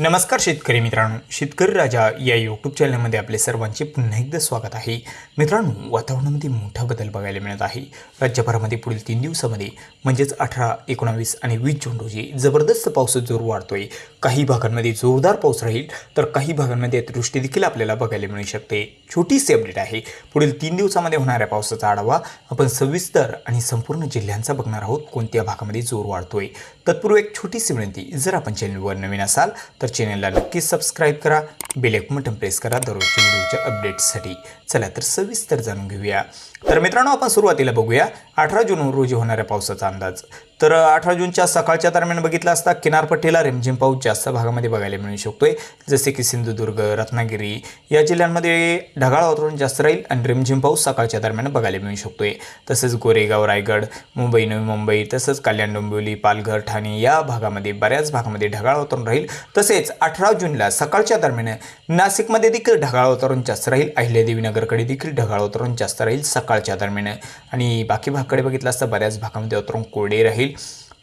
नमस्कार शेतकरी मित्रांनो शेतकरी राजा या यूट्यूब चॅनलमध्ये आपले सर्वांचे पुन्हा एकदा स्वागत आहे. मित्रांनो वातावरणामध्ये मोठा बदल बघायला मिळत आहे. राज्यभरामध्ये पुढील तीन दिवसामध्ये म्हणजेच अठरा एकोणावीस आणि वीस जून रोजी जबरदस्त पाऊस जोर वाढतोय. काही भागांमध्ये जोरदार पाऊस राहील तर काही भागांमध्ये अतिवृष्टी देखील आपल्याला बघायला मिळू शकते. छोटीशी अपडेट आहे. पुढील तीन दिवसामध्ये होणाऱ्या पावसाचा आढावा आपण सविस्तर आणि संपूर्ण जिल्ह्यांचा बघणार आहोत. कोणत्या भागामध्ये जोर वाढतोय? तत्पूर्वी एक छोटीशी विनंती जर आपण चॅनलवर नवीन असाल तर चॅनलला नक्की सबस्क्राईब करा. बिलेक आयकॉन बटन प्रेस करा. दररोजच्या व्हिडिओच्या अपडेट्ससाठी चला तर सविस्तर जाणून घेऊया. तर मित्रांनो आपण सुरुवातीला बघूया. अठरा जून रोजी होणाऱ्या पावसाचा अंदाज. तर अठरा जूनच्या सकाळच्या दरम्यान बघितलं असता किनारपट्टीला रिमझिम पाऊस जास्त भागामध्ये बघायला मिळू शकतोय. जसे की सिंधुदुर्ग रत्नागिरी या जिल्ह्यांमध्ये ढगाळ वातावरण जास्त राहील आणि रिमझिम पाऊस सकाळच्या दरम्यान बघायला मिळू शकतोय. तसंच गोरेगाव रायगड मुंबई नवी मुंबई तसंच कल्याण डोंबिवली पालघर ठाणे या भागामध्ये बऱ्याच भागामध्ये ढगाळ वातावरण राहील. तसेच अठरा जूनला सकाळच्या दरम्यान नाशिकमध्ये देखील ढगाळ वातावरण जास्त राहील. अहिल्यादेवी नगरकडे देखील ढगाळ वातावरण जास्त राहील सकाळच्या दरम्यान. आणि बाकी भागाकडे बघितलं असता बऱ्याच भागामध्ये वातावरण कोरडे राहील.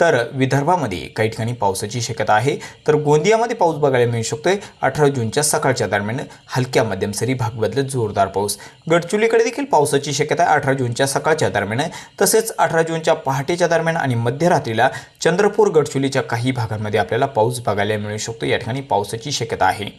तर विदर्भामध्ये काही ठिकाणी पावसाची शक्यता आहे. तर गोंदियामध्ये पाऊस बघायला मिळू शकतोय. अठरा जूनच्या सकाळच्या दरम्यान हलक्या मध्यम सरी भाग बदलत जोरदार पाऊस. गडचुलीकडे देखील पावसाची शक्यता आहे. अठरा जूनच्या सकाळच्या दरम्यान तसेच अठरा जूनच्या पहाटेच्या दरम्यान आणि मध्यरात्रीला चंद्रपूर गडचुलीच्या काही भागांमध्ये आपल्याला पाऊस बघायला मिळू शकतो. या ठिकाणी पावसाची शक्यता आहे.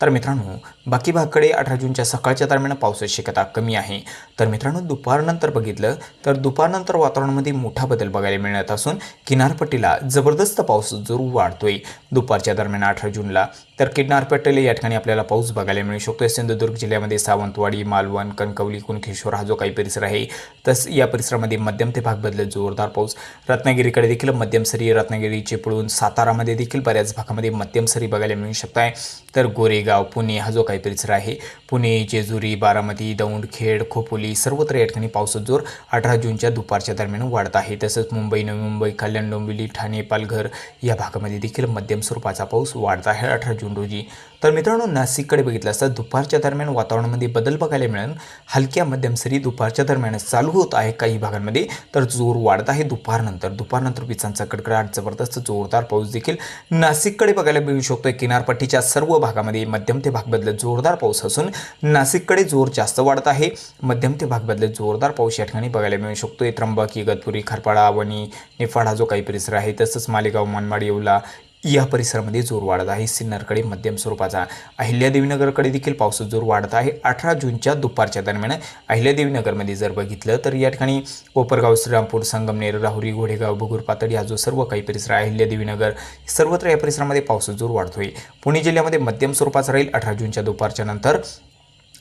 तर मित्रांनो बाकी भागकडे अठरा जूनच्या सकाळच्या दरम्यान पावसाची शक्यता कमी आहे. तर मित्रांनो दुपारनंतर बघितलं तर दुपारनंतर वातावरणामध्ये मोठा बदल बघायला मिळत असून किनारपट्टीला जबरदस्त पाऊस जोर वाढतोय. दुपारच्या दरम्यान अठरा जूनला तर किनारपट्टीला या ठिकाणी आपल्याला पाऊस बघायला मिळू शकतोय. सिंधुदुर्ग जिल्ह्यामध्ये सावंतवाडी मालवण कणकवली कुणकेश्वर हा जो काही परिसर आहे तस या परिसरामध्ये मध्यम ते भाग बदलत जोरदार पाऊस. रत्नागिरीकडे देखील मध्यम सरी रत्नागिरी चिपळूण सातारामध्ये देखील बऱ्याच भागामध्ये मध्यम सरी बघायला मिळू शकत आहे तर गोरेगाव पुणे हा जो काही परिसर आहे पुणे जेजुरी बारामती दौंड खेड खोपोली सर्वत्र या ठिकाणी पावसाचा जोर अठरा जूनच्या दुपारच्या दरम्यान वाढत आहे. तसंच मुंबई नवी मुंबई कल्याण डोंबिवली ठाणे पालघर या भागामध्ये देखील मध्यम स्वरूपाचा पाऊस वाढत आहे. अठरा जून रोजी तर मित्रांनो नाशिककडे बघितलं असता दुपारच्या दरम्यान वातावरणामध्ये बदल बघायला मिळेल. हलक्या मध्यम सरी दुपारच्या दरम्यान चालू होत आहे काही भागांमध्ये तर जोर वाढत आहे दुपारनंतर. दुपारनंतर पिचांचा कडकडाट जबरदस्त जोरदार पाऊस देखील नाशिककडे बघायला मिळू शकतो किनारपट्टीच्या सर्व भागामध्ये मध्यम ते भाग बदलत जोरदार पाऊस असून नाशिककडे जोर जास्त वाढत आहे. मध्यम ते भाग बदलत जोरदार पाऊस या ठिकाणी बघायला मिळू शकतो त्र्यंबक इगतपुरी खरपाडा वणी निफाड हा जो काही परिसर आहे तसंच मालेगाव मनमाड येवला या परिसरामध्ये जोर वाढत आहे. सिन्नरकडे मध्यम स्वरूपाचा अहिल्यादेवीनगरकडे देखील पावसाचा जोर वाढत आहे. अठरा जूनच्या दुपारच्या दरम्यान अहिल्यादेवीनगरमध्ये जर बघितलं तर या ठिकाणी कोपरगाव श्रीरामपूर संगमनेर राहुरी घोडेगाव बुगूर पातळी हा जो सर्व काही परिसर आहे अहिल्यादेवीनगर सर्वत्र या परिसरामध्ये पावसाचा जोर वाढतोय. पुणे जिल्ह्यामध्ये मध्यम स्वरूपाचा राहील अठरा जूनच्या दुपारच्या नंतर.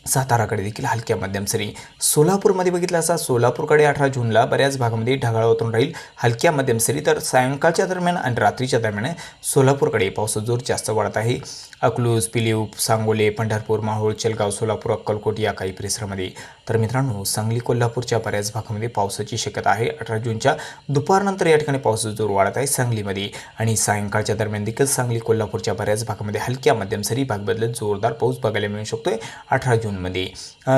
साताराकडे देखील हलक्या मध्यम सरी. सोलापूरमध्ये बघितलं असता सोलापूरकडे अठरा जूनला बऱ्याच भागामध्ये ढगाळ वातावरण राहील. हलक्या मध्यम सरी तर सायंकाळच्या दरम्यान आणि रात्रीच्या दरम्यान सोलापूरकडे पावसाचा जोर जास्त वाढत आहे. अकलूज पिलीऊप सांगोले पंढरपूर माहोळ चलगाव सोलापूर अक्कलकोट या काही परिसरामध्ये. तर मित्रांनो सांगली कोल्हापूरच्या बऱ्याच भागामध्ये पावसाची शक्यता आहे. अठरा जूनच्या दुपारनंतर या ठिकाणी पावसाचा जोर वाढत आहे सांगलीमध्ये. आणि सायंकाळच्या दरम्यान देखील सांगली कोल्हापूरच्या बऱ्याच भागामध्ये हलक्या मध्यम सरी भाग बदलत जोरदार पाऊस बघायला मिळू शकतोय. अठरा जून जूनमध्ये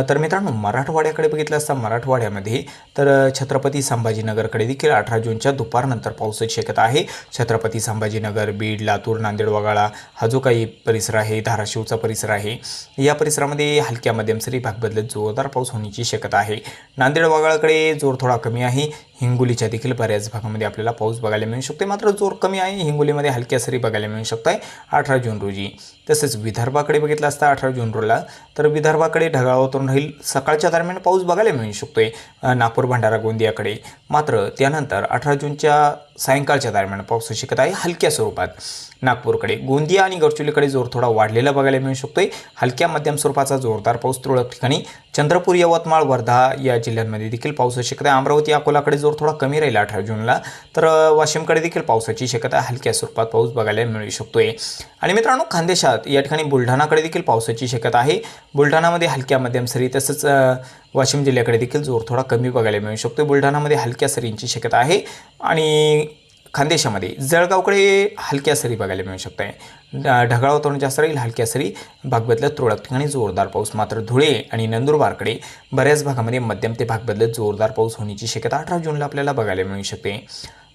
तर मित्रांनो मराठवाड्याकडे बघितलं असता मराठवाड्यामध्ये तर छत्रपती संभाजीनगरकडे देखील अठरा जूनच्या दुपारनंतर पावसाची शक्यता आहे. छत्रपती संभाजीनगर बीड लातूर नांदेड वगाळा हा जो काही परिसर आहे धाराशिवचा परिसर आहे या परिसरामध्ये हलक्या मध्यम सरी भाग बदलत जोरदार पाऊस होण्याची शक्यता आहे. नांदेड वगाळाकडे जोर थोडा कमी आहे. हिंगोलीच्या देखील बऱ्याच भागामध्ये आपल्याला पाऊस बघायला मिळू शकते मात्र जोर कमी आहे. हिंगोलीमध्ये हलक्या सरी बघायला मिळू शकत आहे अठरा जून रोजी. तसेच विदर्भाकडे बघितलं असता अठरा जून रोजला तर विदर्भाकडे ढगाळ वातावरण राहील. सकाळच्या दरम्यान पाऊस बघायला मिळू शकतोय. आहे नागपूर भंडारा गोंदियाकडे. मात्र त्यानंतर अठरा जूनच्या सायंकाळच्या दरम्यान पाऊस शिकत आहे. हलक्या स्वरूपात. नागपूरकडे. गोंदिया आणि गडचिरोलीकडे जोर थोडा वाढलेला बघायला मिळू शकतोय. हलक्या मध्यम स्वरूपाचा जोरदार पाऊस तुरळक ठिकाणी. चंद्रपूर यवतमाळ वर्धा या जिल्ह्यांमध्ये देखील पावसाची शक्यता आहे अमरावती अकोलाकडे जोर थोडा कमी राहील अठरा जूनला. तर वाशिमकडे देखील पावसाची शक्यता हलक्या स्वरूपात पाऊस बघायला मिळू शकतोय. आणि मित्रांनो खानदेशात या ठिकाणी बुलढाणाकडे देखील पावसाची शक्यता आहे. बुलढाणामध्ये हलक्या मध्यम सरी तसंच वाशिम जिल्ह्याकडे देखील जोर थोडा कमी बघायला मिळू शकतो बुलढाणामध्ये हलक्या सरींची शक्यता आहे. आणि खानदेशामध्ये. जळगावकडे हलक्या सरी बघायला मिळू शकत आहे ढगाळ वातावरण जास्त राहील हलक्या सरी भाग बदलत तुरळक ठिकाणी जोरदार पाऊस मात्र धुळे आणि नंदुरबारकडे बऱ्याच भागामध्ये मध्यम ते भाग बदलत जोरदार पाऊस होण्याची शक्यता अठरा जूनला आपल्याला बघायला मिळू शकते.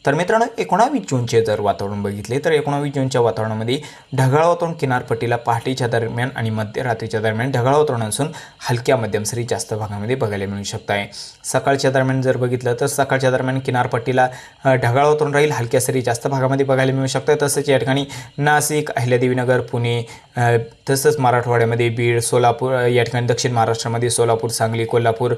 तर मित्रांनो एकोणावीस जूनचे जर वातावरण बघितले तर एकोणावीस जूनच्या वातावरणामध्ये ढगाळ वातावरण किनारपट्टीला पहाटेच्या दरम्यान आणि मध्यरात्रीच्या दरम्यान ढगाळ वातावरण असून हलक्या मध्यम सरी जास्त भागामध्ये बघायला मिळू शकत आहे सकाळच्या दरम्यान जर बघितलं तर सकाळच्या दरम्यान किनारपट्टीला ढगाळ वातावरण राहील हलक्या सरी जास्त भागामध्ये बघायला मिळू शकतं तसंच या ठिकाणी नाशिक अहिल्यादेवीनगर पुणे तसंच मराठवाड्यामध्ये बीड सोलापूर या ठिकाणी दक्षिण महाराष्ट्रामध्ये सोलापूर सांगली कोल्हापूर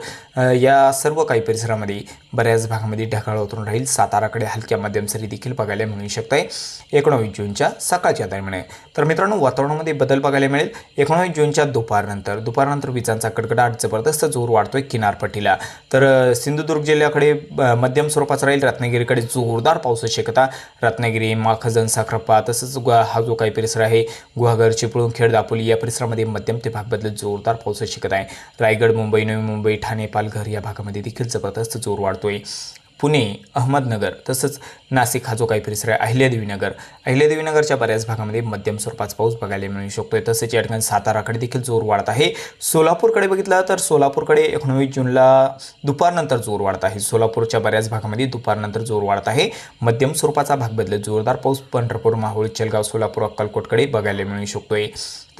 या सर्व काही परिसरामध्ये बऱ्याच भागामध्ये ढगाळ वातावरण राहील. साताराकडे हलक्या मध्यम सरी देखील बघायला मिळू शकत. आहे एकोणावीस जूनच्या सकाळच्या दरम्यान. आहे. तर मित्रांनो वातावरणामध्ये बदल बघायला मिळेल. एकोणावीस जूनच्या दुपारनंतर दुपारनंतर विजांचा कडकडाट जबरदस्त जोर वाढतोय किनारपट्टीला. तर सिंधुदुर्ग जिल्ह्याकडे मध्यम स्वरूपाचा राहील. रत्नागिरीकडे जोरदार पावसाची शक्यता रत्नागिरी माखजन साखरप्पा तसंच हा जो काही परिसर आहे गुहागर चिपळूण खेड दापोली या परिसरामध्ये मध्यम ते भाग बदलत जोरदार पावसाची शक्यता आहे. रायगड मुंबई नवी मुंबई ठाणे पालघर या भागामध्ये देखील जबरदस्त जोर वाढतोय. पुणे अहमदनगर तसंच नाशिक हा जो काही परिसर आहे अहिल्यादेवीनगर. अहिल्यादेवीनगरच्या बऱ्याच भागामध्ये मध्यम स्वरूपाचा पाऊस बघायला मिळू शकतो तसेच या ठिकाणी साताराकडे देखील जोर वाढत आहे. सोलापूरकडे बघितलं तर सोलापूरकडे एकोणवीस जूनला दुपारनंतर जोर वाढत आहे. सोलापूरच्या बऱ्याच भागामध्ये दुपारनंतर जोर वाढत आहे. मध्यम स्वरूपाचा भाग बदलत जोरदार पाऊस पंढरपूर माहुळ चलगाव सोलापूर अक्कलकोटकडे बघायला मिळू शकतोय.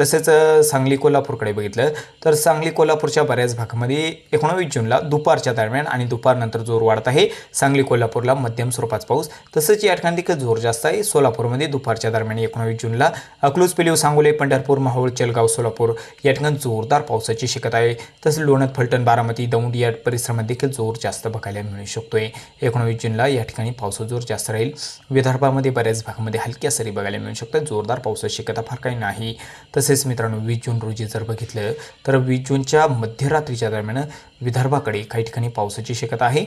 तसेच सांगली कोल्हापूरकडे बघितलं तर सांगली कोल्हापूरच्या बऱ्याच भागामध्ये एकोणवीस जूनला दुपारच्या दरम्यान आणि दुपारनंतर जोर वाढत आहे. सांगली कोल्हापूरला मध्यम स्वरूपाचा पाऊस तसंच या ठिकाणी देखील जोर जास्त आहे. सोलापूरमध्ये दुपारच्या दरम्यान एकोणावीस जूनला अकलूज पिलीव सांगोले पंढरपूर माहुळ चलगाव सोलापूर या ठिकाणी जोरदार पावसाची शिकत आहे. तसंच लोणत फलटण बारामती दौंड या परिसरामध्ये देखील जोर जास्त बघायला मिळू शकतोय. एकोणावीस जूनला या ठिकाणी पावसाचा जोर जास्त राहील. विदर्भामध्ये बऱ्याच भागामध्ये हलक्या सरी बघायला मिळू शकतात. जोरदार पावसाची शिकता फार काही नाही. तसेच मित्रांनो वीस जून रोजी जर बघितलं तर वीस जूनच्या मध्यरात्रीच्या दरम्यान विदर्भाकडे काही ठिकाणी पावसाची शक्यता आहे.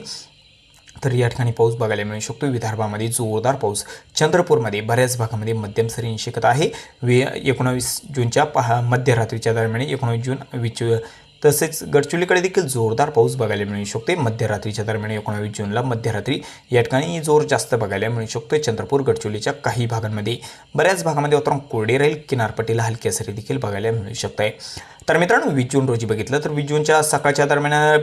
तर या ठिकाणी पाऊस बघायला मिळू शकतो. विदर्भामध्ये जोरदार पाऊस. चंद्रपूरमध्ये बऱ्याच भागामध्ये मध्यम सरींची शक्यता आहे. वे एकोणावीस जूनच्या पहा मध्यरात्रीच्या दरम्यान एकोणावीस जून विच तसेच गडचिरोलीकडे देखील जोरदार पाऊस बघायला मिळू शकते. मध्यरात्रीच्या दरम्यान एकोणावीस जूनला मध्यरात्री या ठिकाणी जोर जास्त बघायला मिळू शकतो. चंद्रपूर गडचिरोलीच्या काही भागांमध्ये बऱ्याच भागामध्ये वातावरण कोरडे राहील. किनारपट्टीला हलक्या सरी देखील बघायला मिळू शकत आहे तर मित्रांनो वीस जून रोजी बघितलं तर वीस जूनच्या सकाळच्या दरम्यान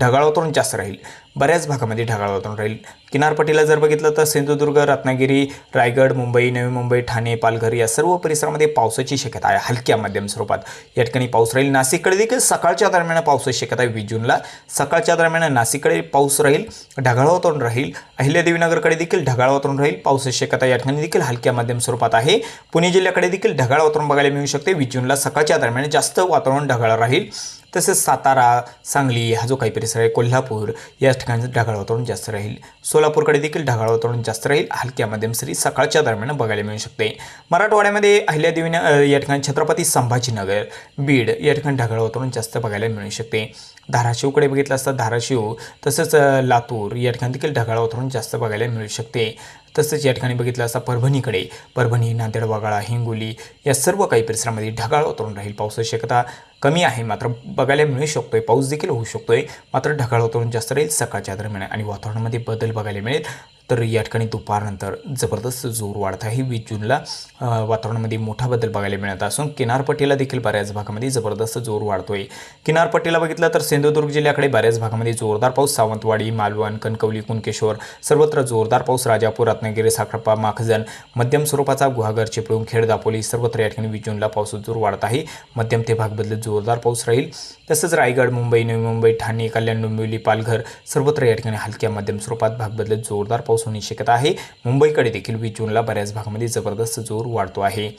ढगाळ वातावरण जास्त राहील. बऱ्याच भागामध्ये ढगाळ वातावरण राहील. किनारपट्टीला जर बघितलं तर सिंधुदुर्ग रत्नागिरी रायगड मुंबई नवी मुंबई ठाणे पालघर या सर्व परिसरामध्ये पावसाची शक्यता आहे. हलक्या मध्यम स्वरूपात. या ठिकाणी पाऊस राहील. नाशिककडे देखील सकाळच्या दरम्यान पावसाची शक्यता आहे. वीस जूनला सकाळच्या दरम्यान नाशिककडे पाऊस राहील. ढगाळ वातावरण राहील. अहिल्यादेवीनगरकडे देखील ढगाळ वातावरण राहील. पावसाची शक्यता या ठिकाणी देखील हलक्या मध्यम स्वरूपात आहे. पुणे जिल्ह्याकडे देखील ढगाळ वातावरण बघायला मिळू शकते. वीस जूनला सकाळच्या दरम्यान जास्त वातावरण ढगाळ राहील. तसेच सातारा सांगली हा जो काही परिसर आहे कोल्हापूर या ठिकाणी ढगाळ वातावरण जास्त राहील. सोलापूरकडे देखील ढगाळ वातावरण जास्त राहील. हलक्या मध्यम सरी सकाळच्या दरम्यान बघायला मिळू शकते. मराठवाड्यामध्ये अहिल्यादेवी या ठिकाणी छत्रपती संभाजीनगर बीड या ठिकाणी ढगाळ वातावरण जास्त बघायला मिळू शकते. धाराशिवकडे बघितलं असता धाराशिव तसंच लातूर या ठिकाणी देखील ढगाळ वातावरण जास्त बघायला मिळू शकते. तसंच या ठिकाणी बघितलं असता परभणीकडे परभणी नांदेड वगाळा हिंगोली या सर्व काही परिसरामध्ये ढगाळ वातावरण राहील पावसाची शक्यता कमी आहे मात्र बघायला मिळू शकतोय पाऊस देखील होऊ शकतोय मात्र ढगाळ वातावरण जास्त राहील सकाळच्या दरम्यान आणि वातावरणामध्ये बदल बघायला मिळेल. तर या ठिकाणी दुपारनंतर जबरदस्त जोर वाढत आहे. वीस जूनला वातावरणामध्ये मोठा बदल बघायला मिळत असून किनारपट्टीला देखील बऱ्याच भागामध्ये जबरदस्त जोर वाढतोय. किनारपट्टीला बघितलं तर सिंधुदुर्ग जिल्ह्याकडे बऱ्याच भागामध्ये जोरदार पाऊस सावंतवाडी मालवण कणकवली कुणकेश्वर सर्वत्र जोरदार पाऊस राजापूर रत्नागिरी साखरपा माखजन मध्यम स्वरूपाचा गुहागर चिपळूण खेड दापोली सर्वत्र या ठिकाणी वीस जूनला पाऊस जोर वाढत आहे. मध्यम ते भाग बदलत जोरदार पाऊस राहील. तसंच रायगड मुंबई नवी मुंबई ठाणे कल्याण डोंबिवली पालघर सर्वत्र या ठिकाणी हलक्या मध्यम स्वरूपात भाग बदलत जोरदार पाऊस होण्याची शक्यता आहे. मुंबईकडे देखील वीस जूनला बऱ्याच भागामध्ये जबरदस्त जोर वाढतो आहे.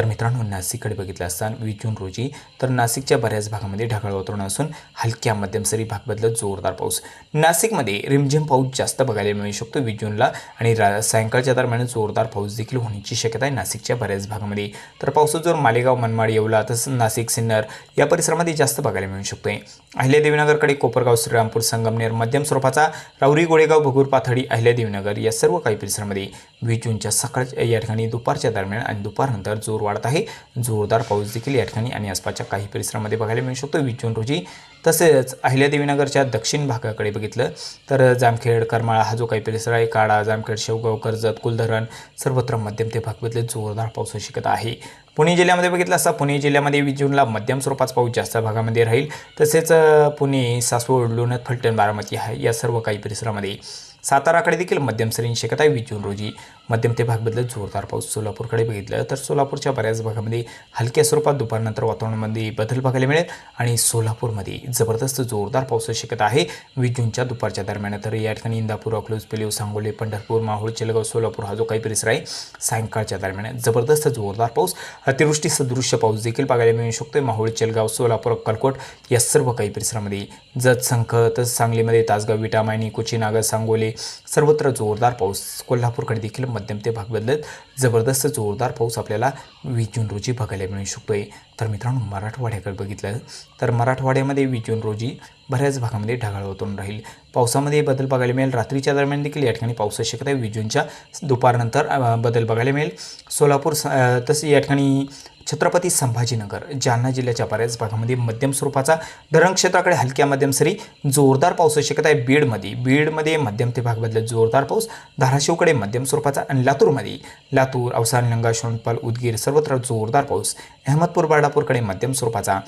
तर मित्रांनो नाशिककडे बघितलं असताना वीस जून रोजी तर नाशिकच्या बऱ्याच भागामध्ये ढगाळ वातावरण असून हलक्या मध्यम सरी भाग बदलत जोरदार पाऊस. नाशिकमध्ये रिमझिम पाऊस जास्त बघायला मिळू शकतो वीस जूनला आणि रा सायंकाळच्या दरम्यान जोरदार पाऊस देखील होण्याची शक्यता आहे नाशिकच्या बऱ्याच भागामध्ये. तर पावसाचा जोर मालेगाव मनमाड येवला तसंच नाशिक सिन्नर या परिसरामध्ये जास्त बघायला मिळू शकतोय. अहिल्यादेवीनगरकडे कोपरगाव श्रीरामपूर संगमनेर मध्यम स्वरूपाचा राऊरी गोळेगाव भगूर पाथडी अहिल्यादेवीनगर या सर्व काही परिसरामध्ये वीस जूनच्या सकाळच्या या ठिकाणी दुपारच्या दरम्यान आणि दुपारनंतर जोर वाढत आहे. जोरदार पाऊस देखील या ठिकाणी आणि आसपासच्या काही परिसरामध्ये बघायला मिळू शकतो. वीस जून रोजी तसेच अहिल्यादेवीनगरच्या दक्षिण भागाकडे बघितलं. तर जामखेड करमाळा हा जो काही परिसर आहे काडा जामखेड शेवगाव कर्जत कुलधरण सर्वत्र मध्यम ते भाग जोरदार जोरदार होऊ शकत आहे. पुणे जिल्ह्यामध्ये बघितलं असता पुणे जिल्ह्यामध्ये वीस जूनला मध्यम स्वरूपाचा पाऊस जास्त भागामध्ये राहील. तसेच पुणे सासवड लोणत फलटण बारामती हा या सर्व काही परिसरामध्ये. साताराकडे देखील मध्यम सरींची शक्यता आहे. वीस जून रोजी मध्यम ते भाग बदलत जोरदार पाऊस सोलापूरकडे बघितलं तर सोलापूरच्या बऱ्याच भागामध्ये हलक्या स्वरूपात दुपारनंतर वातावरणामध्ये बदल बघायला मिळेल आणि सोलापूरमध्ये जबरदस्त जोरदार पावसाची शक्यता आहे. वीस जूनच्या दुपारच्या दरम्यान तर या ठिकाणी इंदापूर अकलूज पेलीव सांगोली पंढरपूर माहूळ चेलगाव सोलापूर हा जो काही परिसर आहे सायंकाळच्या दरम्यान जबरदस्त जोरदार पाऊस. अतिवृष्टी सदृश्य पाऊस देखील बघायला मिळू शकतो माहुळ चेलगाव सोलापूर अक्कलकोट या सर्व काही परिसरामध्ये जत संख तसंच सांगलीमध्ये तासगाव विटामायनी कुचीनागर सांगोली सर्वत्र जोरदार पाऊस. कोल्हापूरकडे देखील मध्यम ते भाग बदलत जबरदस्त जोरदार पाऊस आपल्याला वीस जून रोजी बघायला मिळू शकतो आहे तर मित्रांनो मराठवाड्याकडे बघितलं तर मराठवाड्यामध्ये वीस जून रोजी बऱ्याच भागामध्ये ढगाळ होतून राहील. पावसामध्ये बदल बघायला मिळेल. रात्रीच्या दरम्यान देखील या ठिकाणी पावसाची शक्यता आहे. वीस जूनच्या दुपारनंतर बदल बघायला मिळेल. सोलापूर स- तसे या ठिकाणी छत्रपती संभाजीनगर जालना जिल्ह्याच्या बऱ्याच भागामध्ये मध्यम स्वरूपाचा धरण क्षेत्राकडे हलक्या मध्यम सरी जोरदार पावसाची शक्यता आहे बीडमध्ये. बीडमध्ये मध्यम ते भाग बदलत जोरदार पाऊस धाराशिवकडे मध्यम स्वरूपाचा आणि लातूरमध्ये. लातूर अवसान लंगा शोणपाल उदगीर सर्वत्र जोरदार पाऊस अहमदपूर बाळापूरकडे मध्यम स्वरूपाचा.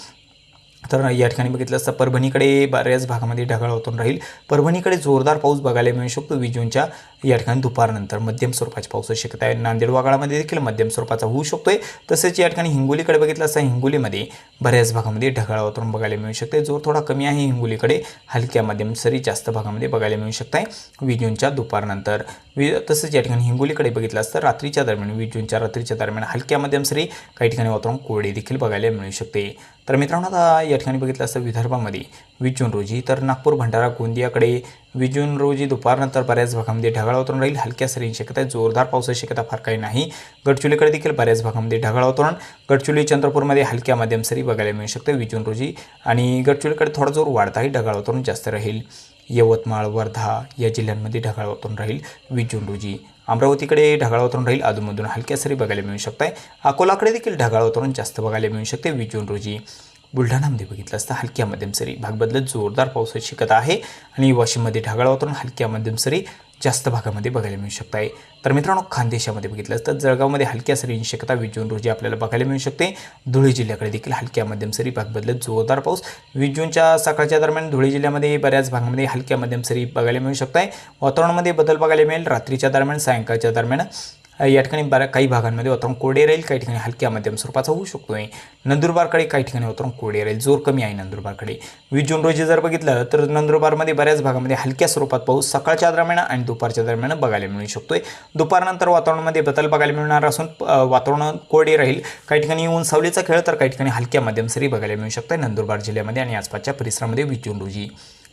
तर या ठिकाणी बघितलं असतं परभणीकडे बऱ्याच भागामध्ये ढगाळ होतून राहील. परभणीकडे जोरदार पाऊस बघायला मिळू शकतो. वीस जूनच्या या ठिकाणी दुपारनंतर मध्यम स्वरूपाची पाऊस शक्यता आहे. नांदेड वागाळामध्ये देखील मध्यम स्वरूपाचा होऊ शकतोय. तसेच या ठिकाणी हिंगोलीकडे बघितलं असतं हिंगोलीमध्ये बऱ्याच भागामध्ये ढगाळ होतून बघायला मिळू शकते जोर थोडा कमी आहे. हिंगोलीकडे हलक्या मध्यम सरी जास्त भागामध्ये बघायला मिळू शकत आहे वीस जूनच्या दुपारनंतर वि तसंच या ठिकाणी हिंगोलीकडे बघितलं असतं. रात्रीच्या दरम्यान वीस जूनच्या रात्रीच्या दरम्यान हलक्या मध्यम सरी काही ठिकाणी वातावरण कोरडे देखील बघायला मिळू शकते. तर मित्रांनो आता या ठिकाणी बघितलं असतं विदर्भामध्ये वीस जून रोजी तर नागपूर भंडारा गोंदियाकडे वीस जून रोजी दुपारनंतर बऱ्याच भागामध्ये ढगाळ वातावरण राहील. हलक्या सरींची शक्यता आहे. जोरदार पावसाची शक्यता फार काही नाही. गडचुलीकडे देखील बऱ्याच भागामध्ये ढगाळ वातावरण. गडचुली चंद्रपूरमध्ये हलक्या मध्यम सरी बघायला मिळू शकते वीस जून रोजी. आणि गडचुलीकडे थोडा जोर वाढताही ढगाळ वातावरण जास्त राहील. यवतमाळ वर्धा या जिल्ह्यांमध्ये ढगाळ वातावरण राहील. वीस जून रोजी अमरावतीकडे ढगाळ वातावरण राहील. अधूनमधून हलक्या सरी बघायला मिळू शकत आहे अकोलाकडे देखील ढगाळ वातावरण जास्त बघायला मिळू शकते. वीस जून रोजी बुलढाणामध्ये बघितलं असतं हलक्या मध्यम सरी. भाग बदलत जोरदार पावसाची शक्यता आहे. आणि वाशिममध्ये ढगाळ वातावरण हलक्या मध्यम सरी. जास्त भागामध्ये बघायला मिळू शकत आहे तर मित्रांनो खानदेशामध्ये बघितलं तर जळगावमध्ये हलक्या सरींची शक्यता वीस जून रोजी आपल्याला बघायला मिळू शकते. धुळे जिल्ह्याकडे देखील हलक्या मध्यम सरी भाग बदलत जोरदार पाऊस. वीस जूनच्या सकाळच्या दरम्यान धुळे जिल्ह्यामध्ये बऱ्याच भागामध्ये हलक्या मध्यम सरी बघायला मिळू शकत आहे वातावरणामध्ये बदल बघायला मिळेल. रात्रीच्या दरम्यान सायंकाळच्या दरम्यान या ठिकाणी बऱ्या काही भागांमध्ये वातावरण कोरडे राहील काही ठिकाणी हलक्या मध्यम स्वरूपाचा होऊ शकतो आहे नंदुरबारकडे काही ठिकाणी वातावरण कोरडे राहील जोर कमी आहे नंदुरबारकडे. वीस जून रोजी जर बघितलं तर नंदुरबारमध्ये बऱ्याच भागामध्ये हलक्या स्वरूपात पाऊस सकाळच्या दरम्यान आणि दुपारच्या दरम्यान बघायला मिळू शकतोय. दुपारनंतर वातावरणामध्ये बदल बघायला मिळणार असून वातावरण कोरडे राहील. काही ठिकाणी ऊन सावलीचा खेळ तर काही ठिकाणी हलक्या मध्यम सरी बघायला मिळू शकते नंदुरबार जिल्ह्यामध्ये आणि आसपासच्या परिसरामध्ये वीस जून रोजी.